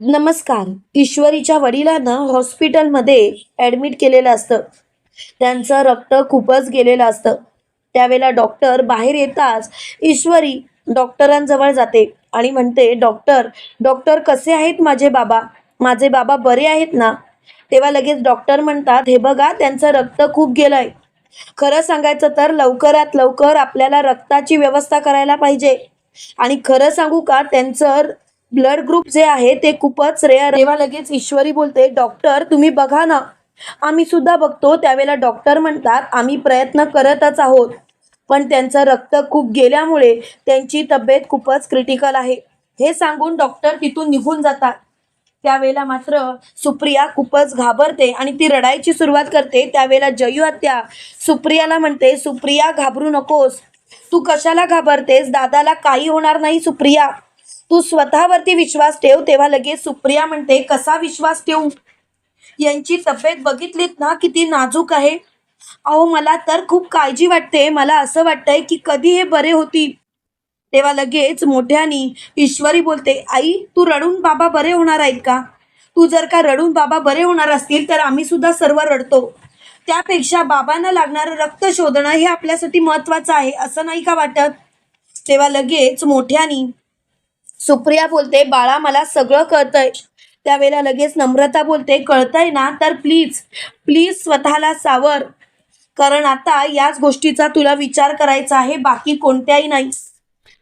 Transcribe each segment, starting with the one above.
नमस्कार. ईश्वरीच्या वडिलांना हॉस्पिटलमध्ये ॲडमिट केलेलं असतं. त्यांचं रक्त खूपच गेलेलं असतं. त्यावेळेला डॉक्टर बाहेर येताच ईश्वरी डॉक्टरांजवळ जाते आणि म्हणते डॉक्टर डॉक्टर कसे आहेत माझे बाबा? माझे बाबा बरे आहेत ना? तेव्हा लगेच डॉक्टर म्हणतात हे बघा त्यांचं रक्त खूप गेलंय. खरं सांगायचं तर लवकरात लवकर आपल्याला रक्ताची व्यवस्था करायला पाहिजे. आणि खरं सांगू का त्यांचं ब्लड ग्रुप जे आहे ते खूपच रेअर तेव्हा लगेच ईश्वरी बोलते डॉक्टर तुम्ही बघा ना. आम्ही सुद्धा बघतो त्यावेळेला डॉक्टर म्हणतात आम्ही प्रयत्न करतच आहोत. पण त्यांचं रक्त खूप गेल्यामुळे त्यांची तब्येत खूपच क्रिटिकल आहे. हे सांगून डॉक्टर तिथून निघून जातात. त्यावेळेला मात्र सुप्रिया खूपच घाबरते आणि ती रडायची सुरुवात करते. त्यावेळेला जयू हत्या सुप्रियाला म्हणते सुप्रिया घाबरू नकोस. तू कशाला घाबरतेस? दादाला काही होणार नाही सुप्रिया. तू स्वतःवरती विश्वास ठेव तेव्हा लगेच सुप्रिया म्हणते कसा विश्वास ठेवू? यांची तब्येत बघितलीत ना किती नाजूक आहे. अहो मला तर खूप काळजी वाटते. मला असं वाटतंय की कधी हे बरे होतील. तेव्हा लगेच मोठ्यानी ईश्वरी बोलते आई तू रडून बाबा बरे होणार आहेत का? तू जर का रडून बाबा बरे होणार असतील तर आम्ही सुद्धा सर्व रडतो. त्यापेक्षा बाबांना लागणारं रक्त शोधणं हे आपल्यासाठी महत्वाचं आहे असं नाही का वाटत? तेव्हा लगेच मोठ्यानी सुप्रिया बोलते बाळा मला सगळं कळतंय. त्यावेळेला लगेच नम्रता बोलते कळतंय ना? तर प्लीज प्लीज स्वतःला सावर. कारण आता याच गोष्टीचा तुला विचार करायचा आहे बाकी कोणत्याही नाही.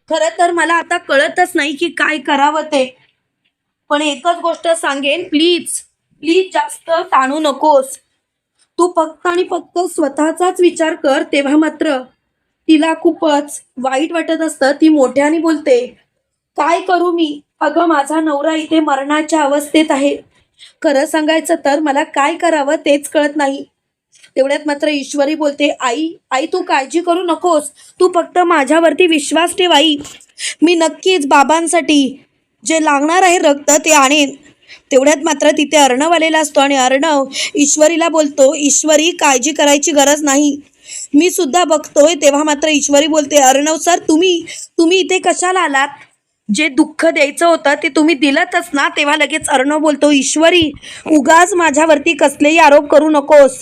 खरं तर मला आता कळतच नाही की काय करावं ते. पण एकच गोष्ट सांगेन प्लीज प्लीज जास्त ताणू नकोस. तू फक्त आणि फक्त स्वतःचाच विचार कर तेव्हा मात्र. तिला खूपच वाईट वाटत असतं ती मोठ्याने बोलते काय करू मी? अगं माझा नवरा इथे मरणाच्या अवस्थेत आहे. खरं सांगायचं तर मला काय करावं तेच कळत नाही. तेवढ्यात मात्र ईश्वरी बोलते आई आई तू काळजी करू नकोस. तू फक्त माझ्यावरती विश्वास ठेव आई. मी नक्कीच बाबांसाठी जे लागणार आहे रक्त ते आणेन. तेवढ्यात मात्र तिथे अर्णव आलेला असतो आणि अर्णव ईश्वरीला बोलतो ईश्वरी काळजी करायची गरज नाही. मी सुद्धा बघतोय. तेव्हा मात्र ईश्वरी बोलते अर्णव सर तुम्ही तुम्ही इथे कशाला आलात? जे दुःख द्यायचं होतं ते तुम्ही दिलंतच ना? तेव्हा लगेच अर्णव बोलतो ईश्वरी उगाच माझ्यावरती कसलेही आरोप करू नकोस.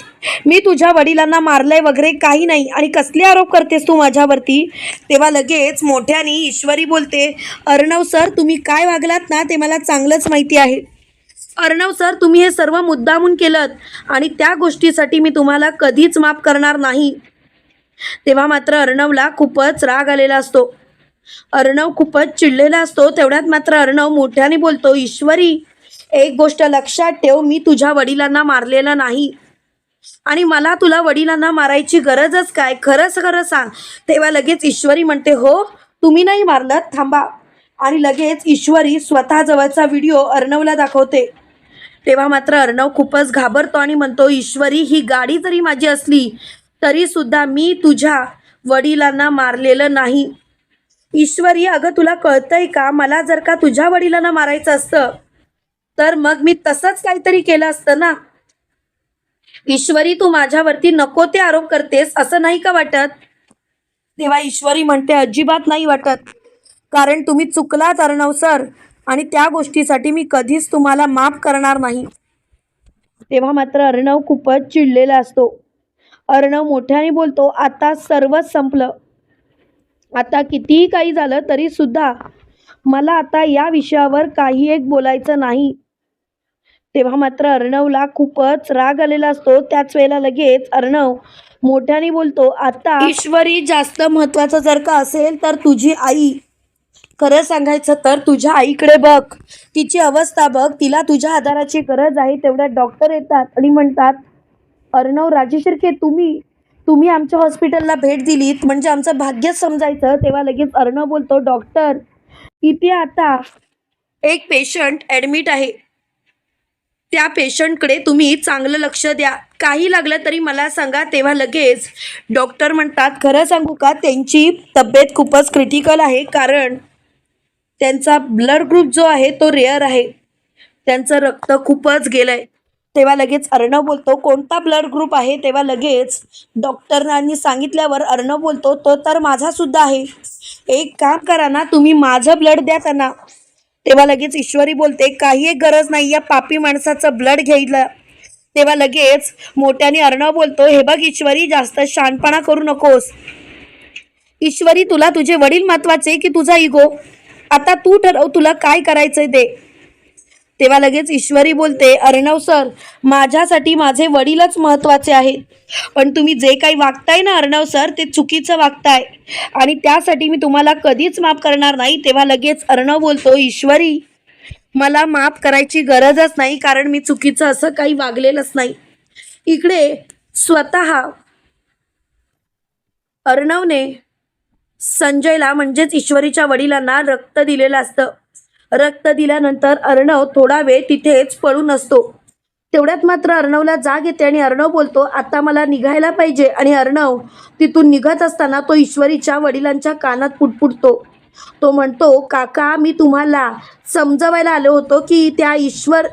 मी तुझ्या वडिलांना मारलंय वगैरे काही नाही. आणि कसले आरोप करतेस तू माझ्यावरती? तेव्हा लगेच मोठ्याने ईश्वरी बोलते अर्णव सर तुम्ही काय वागलात ना ते मला चांगलंच माहिती आहे. अर्णव सर तुम्ही हे सर्व मुद्दामून केलं आणि त्या गोष्टीसाठी मी तुम्हाला कधीच माफ करणार नाही. तेव्हा मात्र अर्णवला खूपच राग आलेला असतो. अर्णव खूपच चिडलेला असतो. तेवढ्यात मात्र अर्णव मोठ्याने बोलतो ईश्वरी एक गोष्ट लक्षात ठेव मी तुझ्या वडिलांना मारलेलं नाही. आणि मला तुला वडिलांना मारायची गरजच काय? खरंच खरं सांग. तेव्हा लगेच ईश्वरी म्हणते हो तुम्ही नाही मारलं थांबा. आणि लगेच ईश्वरी स्वतःजवळचा व्हिडिओ अर्णवला दाखवते. तेव्हा मात्र अर्णव खूपच घाबरतो आणि म्हणतो ईश्वरी ही गाडी जरी माझी असली तरी सुद्धा मी तुझ्या वडिलांना मारलेलं नाही. ईश्वरी अगं तुला कळतंय का? मला जर का तुझ्या वडिलांना मारायचं असतं तर मग मी तसंच काहीतरी केलं असतं ना? ईश्वरी तू माझ्यावरती नको ते आरोप करतेस असं नाही का वाटत? तेव्हा ईश्वरी म्हणते अजिबात नाही वाटत. कारण तुम्ही चुकलात अर्णव सर आणि त्या गोष्टीसाठी मी कधीच तुम्हाला माफ करणार नाही. तेव्हा मात्र अर्णव खूपच चिडलेला असतो. अर्णव मोठ्याने बोलतो आता सर्वच संपलं. आता कितीही काही झालं तरी सुद्धा मला आता या विषयावर काही एक बोलायचं नाही. तेव्हा मात्र अर्णवला खूपच राग आलेला असतो. त्याच वेळेला लगेच अर्णव मोठ्याने बोलतो आता ईश्वरी जास्त महत्वाचं जर का असेल तर तुझी आई. खरं सांगायचं तर तुझ्या आईकडे बघ. तिची अवस्था बघ. तिला तुझ्या आधाराची गरज आहे. तेवढ्या डॉक्टर येतात आणि म्हणतात अर्णव राजेशिर्के तुम्ही तुम्ही आमच्या हॉस्पिटलला भेट दिलीत म्हणजे आमचं भाग्यच समजायचं. तेव्हा लगेच अर्णव बोलतो डॉक्टर इथे आता एक पेशंट ॲडमिट आहे. त्या पेशंटकडे तुम्ही चांगलं लक्ष द्या. काही लागलं तरी मला सांगा. तेव्हा लगेच डॉक्टर म्हणतात खरं सांगू का त्यांची तब्येत खूपच क्रिटिकल आहे. कारण त्यांचा ब्लड ग्रुप जो आहे तो रेअर आहे. त्यांचं रक्त खूपच गेलं आहे तेव्हा लगेच अर्णव बोलतो कोणता ब्लड ग्रुप आहे? तेव्हा लगेच डॉक्टरांनी सांगितल्यावर अर्णव बोलतो तो तर माझा सुद्धा आहे. एक काम करा ना तुम्ही माझं ब्लड द्या त्यांना. तेव्हा लगेच ईश्वरी बोलते काही एक गरज नाही या पापी माणसाचं ब्लड घ्यायला. तेव्हा लगेच मोठ्याने अर्णव बोलतो हे बघ ईश्वरी जास्त शानपणा करू नकोस. ईश्वरी तुला तुझे वडील महत्त्वाचे की तुझा इगो आता तू ठरव तुला काय करायचंय ते. तेव्हा लगेच ईश्वरी बोलते अर्णव सर माझ्यासाठी माझे वडीलच महत्त्वाचे आहेत. पण तुम्ही जे काही वागताय ना अर्णव सर ते चुकीचं वागताय. आणि त्यासाठी मी तुम्हाला कधीच माफ करणार नाही. तेव्हा लगेच अर्णव बोलतो ईश्वरी मला माफ करायची गरजच नाही कारण मी चुकीचं असं काही वागलेलंच नाही. इकडे स्वतः अर्णवने संजयला म्हणजेच ईश्वरीच्या वडिलांना रक्त दिलेलं असतं. रक्त दिल्यानंतर अर्णव थोडा वेळ तिथेच पळून असतो. तेवढ्यात मात्र अर्णवला जाग येते आणि अर्णव बोलतो आता मला निघायला पाहिजे. आणि अर्णव तिथून निघत असताना तो ईश्वरीच्या वडिलांच्या कानात पुटपुटतो. तो म्हणतो काका मी तुम्हाला समजवायला आलो होतो की त्या ईश्वर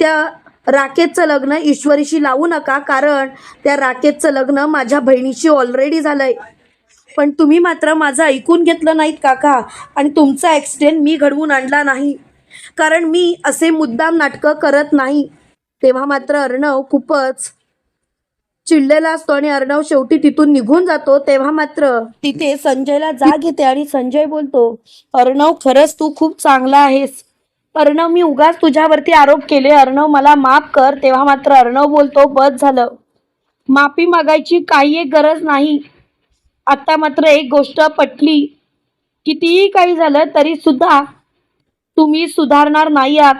त्या राकेशचं लग्न ईश्वरीशी लावू नका कारण त्या राकेशचं लग्न माझ्या बहिणीशी ऑलरेडी झालंय. पण तुम्ही मात्र माझं ऐकून घेतलं नाहीत काका. आणि तुमचा ॲक्सिडेंट मी घडवून आणला नाही. कारण मी असे मुद्दाम नाटकं करत नाही. तेव्हा मात्र अर्णव खूपच चिडलेला असतो आणि अर्णव शेवटी तिथून निघून जातो. तेव्हा मात्र तिथे संजयला जाग येते आणि संजय बोलतो अर्णव खरंच तू खूप चांगला आहेस. अर्णव मी उगाच तुझ्यावरती आरोप केले. अर्णव मला माफ कर. तेव्हा मात्र अर्णव बोलतो बस झालं. माफी मागायची काही एक गरज नाही. आत्ता मात्र एक गोष्ट पटली. कितीही काही झालं तरी सुद्धा तुम्ही सुधारणार नाही आहात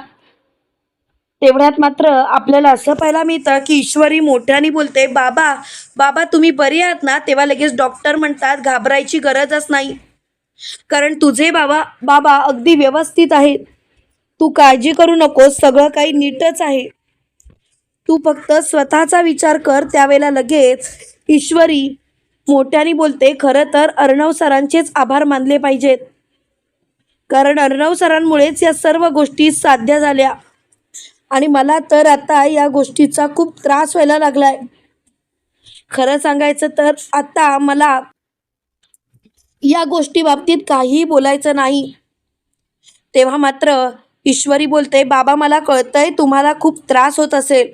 तेवढ्यात मात्र आपल्याला असं पाहायला मिळतं की ईश्वरी मोठ्याने बोलते बाबा बाबा तुम्ही बरी आहात ना? तेव्हा लगेच डॉक्टर म्हणतात घाबरायची गरजच नाही. कारण तुझे बाबा बाबा अगदी व्यवस्थित आहेत. तू काळजी करू नकोस सगळं काही नीटच आहे. तू फक्त स्वतःचा विचार कर त्यावेळेला लगेच ईश्वरी मोठ्याने बोलते खरं तर अर्णव सरांचेच आभार मानले पाहिजेत. कारण अर्णव सरांमुळेच या सर्व गोष्टी साध्य झाल्या. आणि मला तर आता या गोष्टीचा खूप त्रास व्हायला लागलाय. खरं सांगायचं तर आता मला या गोष्टी बाबतीत काहीही बोलायचं नाही. तेव्हा मात्र ईश्वरी बोलते बाबा मला कळतंय तुम्हाला खूप त्रास होत असेल.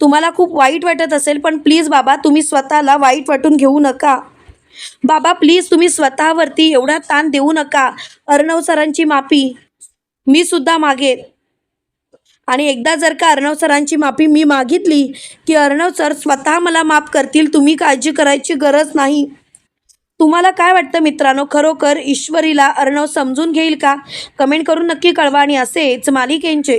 तुम्हाला खूप वाईट वाटत असेल पण प्लीज बाबा तुम्ही स्वतःला वाईट वाटून घेऊ नका. बाबा प्लीज तुम्ही स्वतःवरती एवढा ताण देऊ नका. अर्णव सरांची माफी मी सुद्धा मागेन. आणि एकदा जर का अर्णव सरांची माफी मी मागितली की अर्णव सर स्वतः मला माफ करतील तुम्ही काळजी करायची गरज नाही. तुम्हाला काय वाटतं मित्रांनो? खरोखर ईश्वरीला अर्णव समजून घेईल का? कमेंट करून नक्की कळवा आणि असेच मालिकेंचे